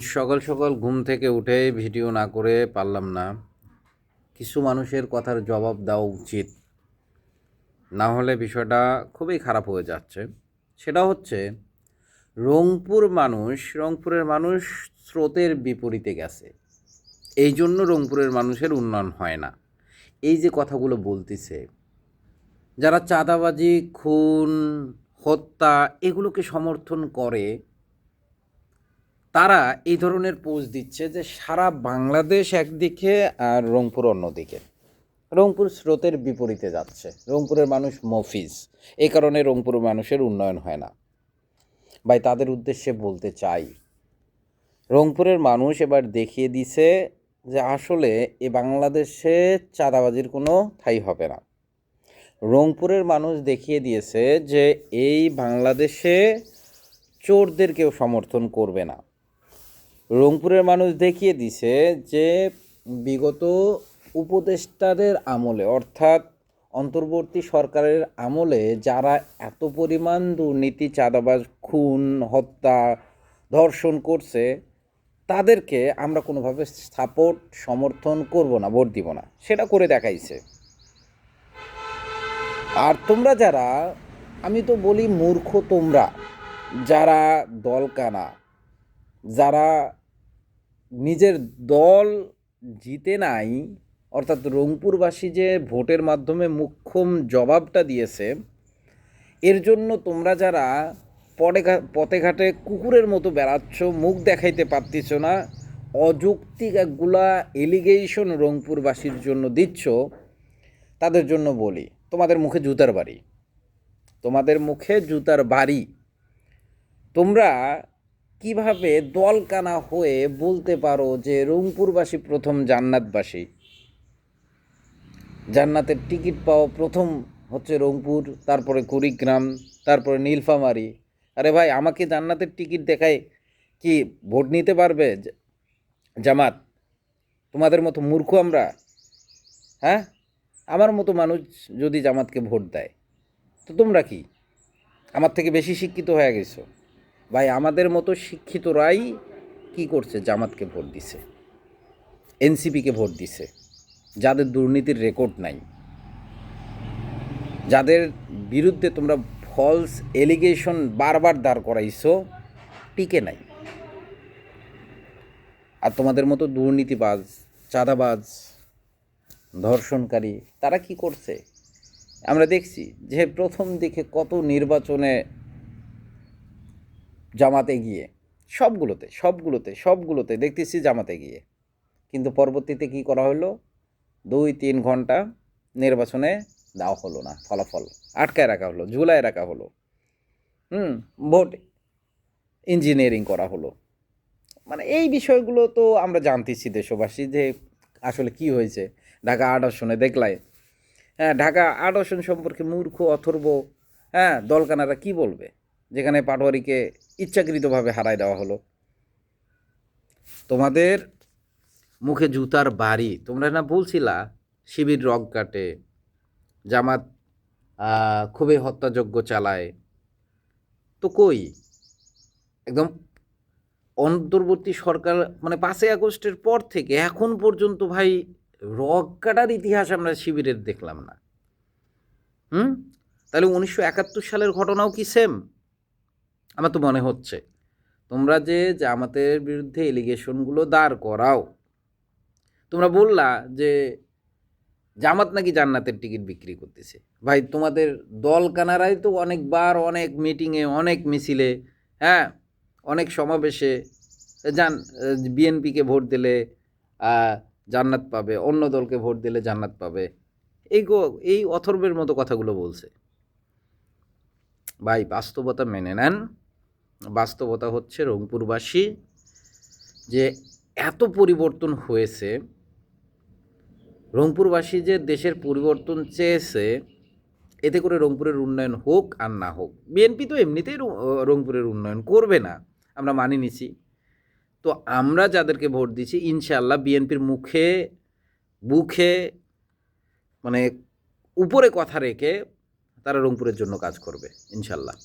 সকাল সকাল ঘুম থেকে উঠে ভিডিও না করে পারলাম না। কিছু মানুষের কথার জবাব দেওয়া উচিত। না হলে বিষয়টা খুবই খারাপ হয়ে যাচ্ছে। সেটা হচ্ছে, রংপুর মানুষ, রংপুরের মানুষ স্রোতের বিপরীতে গেছে। এই জন্য রংপুরের মানুষের উন্নয়ন হয় না। এই যে কথাগুলো বলতেছে, যারা চাঁদাবাজি, খুন, হত্যা, এগুলোকে সমর্থন করে তারা এই ধরনের পোস্ট দিচ্ছে যে সারা বাংলাদেশ একদিকে আর রংপুর অন্যদিকে। রংপুর স্রোতের বিপরীতে যাচ্ছে। রংপুরের মানুষ মফিজ। এই কারণে রংপুর মানুষের উন্নয়ন হয় না। ভাই, তাদের উদ্দেশ্যে বলতে চাই, রংপুরের মানুষ এবার দেখিয়ে দিছে যে আসলে এ বাংলাদেশে চাঁদাবাজির কোনো ঠাই হবে না। রংপুরের মানুষ দেখিয়ে দিয়েছে যে এই বাংলাদেশে চোরদের কেউ সমর্থন করবে না। রংপুরের মানুষ দেখিয়ে দিছে যে বিগত উপদেষ্টাদের আমলে, অর্থাৎ অন্তর্বর্তী সরকারের আমলে যারা এত পরিমাণ দুর্নীতি, চাঁদাবাজ, খুন, হত্যা, ধর্ষণ করছে, তাদেরকে আমরা কোনোভাবে সাপোর্ট, সমর্থন করব না, ভোট দিব না। সেটা করে দেখাইছে। আর তোমরা যারা, আমি তো বলি মূর্খ তোমরা, যারা দলকানা যারা নিজের দল জিতে নাই, অর্থাৎ রংপুরবাসী যে ভোটের মাধ্যমে মুখ্যম জবাবটা দিয়েছে, এর জন্য তোমরা যারা পটে পথে ঘাটে কুকুরের মতো বেড়াচ্ছ, মুখ দেখাইতে পারতেছ না, অযৌক্তিক একগুলা এলিগেশন রংপুরবাসীর জন্য দিচ্ছ, তাদের জন্য বলি, তোমাদের মুখে জুতার বাড়ি। তোমাদের মুখে জুতার বাড়ি। তোমরা কীভাবে দলকানা হয়ে বলতে পারো যে রংপুরবাসী প্রথম জান্নাতবাসী? জান্নাতের টিকিট পাওয়া প্রথম হচ্ছে রংপুর, তারপরে কুড়িগ্রাম, তারপরে নীলফামারি। আরে ভাই, আমাকে জান্নাতের টিকিট দেখায় কি ভোট নিতে পারবে? জামাত, তোমাদের মতো মূর্খ আমরা? হ্যাঁ? আমার মতো মানুষ যদি জামাতকে ভোট দেয়, তো তোমরা কি? আমার থেকে বেশি শিক্ষিত হয়ে গেছো। ভাই, আমাদের মতো শিক্ষিতরাই কি করছে? জামাতকে ভোট দিছে। এনসিপিকে ভোট দিছে। যাদের দুর্নীতির রেকর্ড নাই। যাদের বিরুদ্ধে তোমরা ফলস এলিগেশন বারবার দাঁড় করাইছো, টিকে নাই। আর তোমাদের মতো দুর্নীতিবাজ, চাঁদাবাজ, ধর্ষণকারী, তারা কি করছে? আমরা দেখছি যে প্রথম দিকে কত নির্বাচনে জামাতে গিয়ে। সবগুলোতে সবগুলোতে সবগুলোতে দেখতেছি জামাতে গিয়ে। কিন্তু পরবর্তীতে কি করা হলো? দুই, তিন ঘণ্টা নির্বাচনে দেওয়া হলো না, ফলাফল আটকায় রাখা হলো, ঝুলায় রাখা হলো। হুম, ভোট ইঞ্জিনিয়ারিং করা হলো। মানে এই বিষয়গুলো তো আমরা জানতেছি দেশবাসী যে আসলে কি হয়েছে। ঢাকা আট আসনে দেখলাই হ্যাঁ ঢাকা আট আসন সম্পর্কে মূর্খ, অথর্ব হ্যাঁ দলকানারা কি বলবে? যেখানে পাটোয়ারিকে ইচ্ছাকৃতভাবে হারায় দেওয়া হলো। তোমাদের মুখে জুতার বাড়ি, তোমরা না বলছিলা শিবির রগ কাটে, জামাত খুবই হত্যাযজ্ঞ চালায়। তো কই? একদম অন্তর্বর্তী সরকার মানে পাঁচই আগস্টের পর থেকে এখন পর্যন্ত ভাই রগ কাটার ইতিহাস আমরা শিবিরের দেখলাম না। হুম? তাহলে উনিশশো একাত্তর সালের ঘটনাও কি সেম আমার তো মনে হচ্ছে। তোমরা যে জামাতের বিরুদ্ধে এলিগেশনগুলো দাঁড় করাও, তোমরা বললা যে জামাত নাকি জান্নাতের টিকিট বিক্রি করতেছে। ভাই, তোমাদের দল কানারাই তো অনেকবার অনেক মিটিংয়ে অনেক মিছিলে হ্যাঁ অনেক সমাবেশে জান, বিএনপিকে ভোট দিলে জান্নাত পাবে, অন্য দলকে ভোট দিলে জান্নাত পাবে। এই এই অথর্বের মতো কথাগুলো বলছে। ভাই, বাস্তবতা মেনে নেন। বাস্তবতা হচ্ছে রংপুরবাসী যে এত পরিবর্তন হয়েছে, রংপুরবাসী যে দেশের পরিবর্তন চেয়েছে, এতে করে রংপুরের উন্নয়ন হোক আর না হোক, বিএনপি তো এমনিতেই রংপুরের উন্নয়ন করবে না, আমরা মানি নিছি। তো আমরা যাদেরকে ভোট দিছি, ইনশাআল্লাহ বিএনপির মুখে বুখে মানে উপরে কথা রেখে তারা রংপুরের জন্য কাজ করবে ইনশাল্লাহ